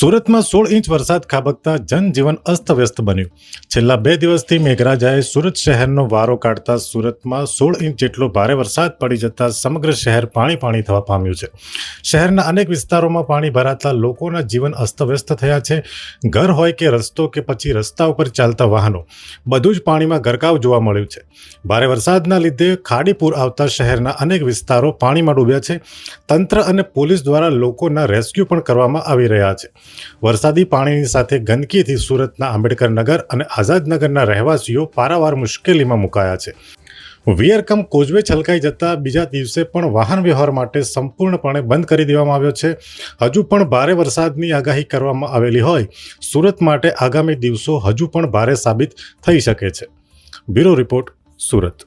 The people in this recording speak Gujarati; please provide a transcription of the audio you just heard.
સુરતમાં સોળ ઇંચ વરસાદ ખાબકતા જનજીવન અસ્તવ્યસ્ત બન્યું. છેલ્લા બે દિવસથી મેઘરાજાએ સુરત શહેરનો વારો કાઢતા સુરતમાં સોળ ઇંચ જેટલો ભારે વરસાદ પડી જતા સમગ્ર શહેર પાણી પાણી થવા પામ્યું છે. શહેરના અનેક વિસ્તારોમાં પાણી ભરાતા લોકોના જીવન અસ્તવ્યસ્ત થયા છે. ઘર હોય કે રસ્તો કે પછી રસ્તા ઉપર ચાલતા વાહનો, બધું જ પાણીમાં ગરકાવ જોવા મળ્યું છે. ભારે વરસાદના લીધે ખાડીપુર આવતા શહેરના અનેક વિસ્તારો પાણીમાં ડૂબ્યા છે. તંત્ર અને પોલીસ દ્વારા લોકોના રેસ્ક્યુ પણ કરવામાં આવી રહ્યા છે. વરસાદી પાણીની સાથે ગંદકીથી સુરતના આંબેડકર નગર અને આઝાદનગરના રહેવાસીઓ પારાવાર મુશ્કેલીમાં મુકાયા છે. વિયરકમ કોઝવે છલકાઈ જતા બીજા દિવસે પણ વાહન વ્યવહાર માટે સંપૂર્ણપણે બંધ કરી દેવામાં આવ્યો છે. હજુ પણ ભારે વરસાદની આગાહી કરવામાં આવેલી હોય, સુરત માટે આગામી દિવસો હજુ પણ ભારે સાબિત થઈ શકે છે. Bureau report, Surat.